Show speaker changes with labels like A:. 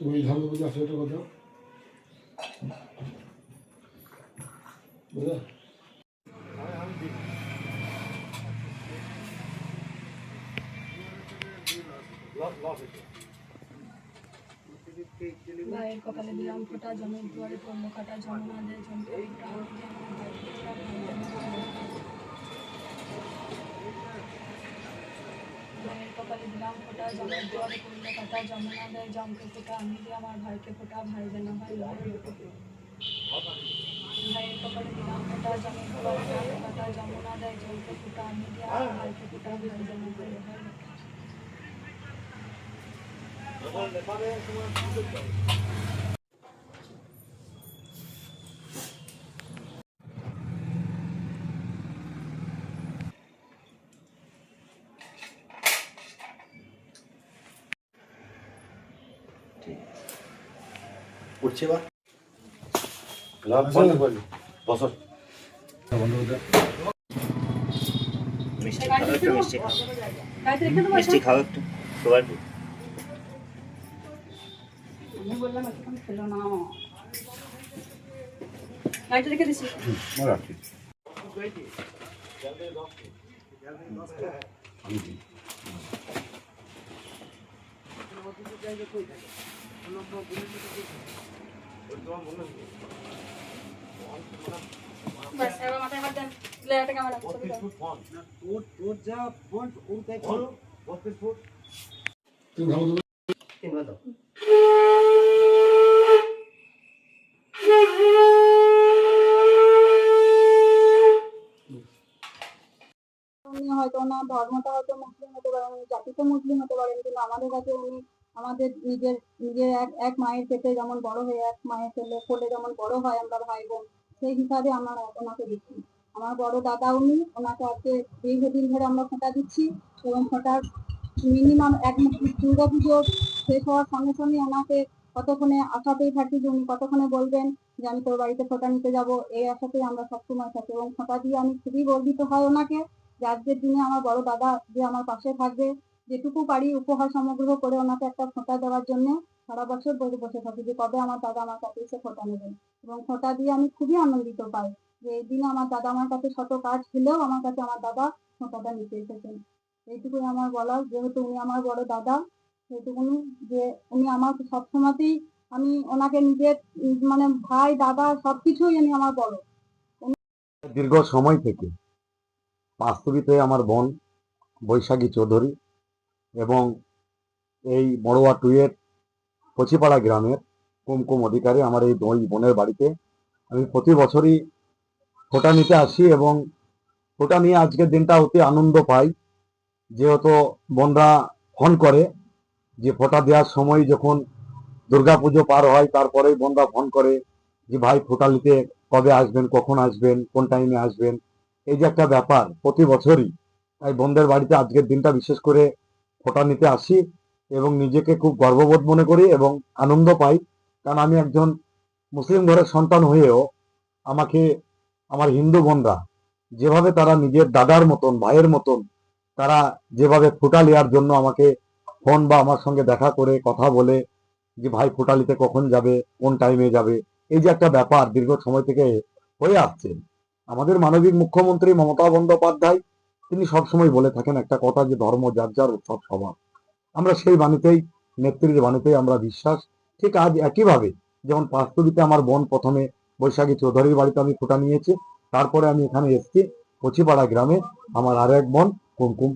A: তুমি ধর্মের প্রতি আসলে একটা কথা। বুঝলে?
B: ভাইয়ের কপালে দিলাম ফোটা, জমির দুয়ারে পড়ল কাটা যমুনা দে জমতে ফোটা ভাইয়ের কপালে দিলাম ফোটা জমির দুয়ারে পড়ল কাটা যমুনা দে জমকে ফোটা আমি দিয়ে আমার ভাইকে ফোটা ভাই যেন হয় লড়ে ভাইয়ের কপালে দিলাম ফোটা জমির দুয়ারে পড়ল কাটা যমুনা দে জমকে ফোটা আমি দিয়ে আমার ভাইকে ফোটা ভাই যেন হয়
C: উঠছে বা?
A: করতে
D: মিষ্টি খাও একটু মিষ্টি খাও। মিষ্টি খাও একটু সবার
B: আমি বললাম এতক্ষণ খেলো না। গাড়িতে রেখে দিছি।
A: রাখছি
B: ব্যাস এবার মাথায় হাত দেন লেয়ারটা কেমন ছবি দাও।
A: তুমি ভালো তো
D: কিনবা দাও
E: উনি হয়তো ধর্মটা জাতিতে মুসলিম হতে পারেন, কিন্তু আমাদের কাছে উনি আমাদের নিজের নিজের এক এক মায়ের পেটে যেমন বড় হয়ে এক মায়ের ছেলে কোলে যেমন বড় হয় আমরা ভাই বোন, সেই হিসাবে আমরা ওনাকে দিচ্ছি। আমার বড় দাদা উনি, ওনাকে আজকে দীর্ঘদিন ধরে আমরা ফোঁটা দিচ্ছি এবং ফোঁটার মিনিমাম এক দুর্গা পুজো শেষ হওয়ার সঙ্গে সঙ্গে ওনাকে কতক্ষণে আশাতেই থাকি যে উনি কতক্ষণে বলবেন যে আমি তোর বাড়িতে ফোঁটা নিতে যাব, এই আশাতেই আমরা সবসময় থাকি এবং ফোঁটা দিয়ে আমি খুবই গর্বিত হয় ওনাকে। যে আজকের দিনে আমার বড় দাদা যে আমার পাশে থাকবে, যেটুকু পারি উপহার সংগ্রহ করে ওনাকে একটা ফোঁটা দেওয়ার জন্য সারা বছর বসে বসে থাকি যে কবে আমার দাদা আমার কাছে এসে ফোঁটা নেবেন। এবং ফোঁটা দিয়ে আমি খুবই আনন্দিত পাই যে এই দিনে আমার দাদা আমার কাছে শত কাজ ছিলেও আমার কাছে আমার দাদা ফোঁটাটা নিতে এসেছেন। এইটুকুই আমার বলা যেহেতু উনি আমার বড় দাদা, সেইটুকুনি যে উনি আমার সবসময়তেই আমি ওনাকে নিজের মানে ভাই, দাদা সবকিছুই উনি আমার বড়।
C: দীর্ঘ সময় থেকে বাস্তবিতে আমার বোন বৈশাখী চৌধুরী এবং এই মড়োয়া টুয়ের কচিপাড়া গ্রামের কুমকুম অধিকারী আমার এই দুই বোনের বাড়িতে। আমি প্রতি বছরই ফোঁটা নিতে আসি এবং ফোঁটা নিয়ে আজকের দিনটা অতি আনন্দ পাই। যেহেতু বোনরা ফোন করে যে ফোঁটা দেওয়ার সময় যখন দুর্গাপুজো পার হয়, তারপরেই বোনরা ফোন করে যে, ভাই, ফোঁটা নিতে কবে আসবেন? কখন আসবেন? কোন টাইমে আসবেন? এই যে একটা ব্যাপার, প্রতি বছরই তাই বোনদের বাড়িতে আজকের দিনটা বিশেষ করে ফোঁটা নিতে আসি এবং নিজেকে খুব গর্ববোধ মনে করি এবং আনন্দ পাই। কারণ আমি একজন মুসলিম ঘরের সন্তান হয়েও আমাকে, আমার হিন্দু বোনরা যেভাবে তারা নিজের দাদার মতন, ভাইয়ের মতন তারা যেভাবে ফোঁটা নেওয়ার জন্য আমাকে ফোন বা আমার সঙ্গে দেখা করে কথা বলে যে ভাই ফোঁটা নিতে কখন যাবে, কোন টাইমে যাবে, এই যে একটা ব্যাপার দীর্ঘ সময় থেকে হয়ে আসছে। আমাদের মানবিক মুখ্যমন্ত্রী মমতা বন্দ্যোপাধ্যায়, তিনি সবসময় বলে থাকেন একটা কথা যে ধর্ম, যার যার উৎসব সবার আমরা সেই বাণীতেই, নেত্রীর বাণীতেই আমরা বিশ্বাস। ঠিক আজ একইভাবে, যেমন পাঁচতুরিতে আমার বোন প্রথমে বৈশাখী চৌধুরীর বাড়িতে আমি ফুটা নিয়েছি, তারপরে আমি এখানে এসেছি কচিপাড়া গ্রামে আমার আর এক বোন কুমকুম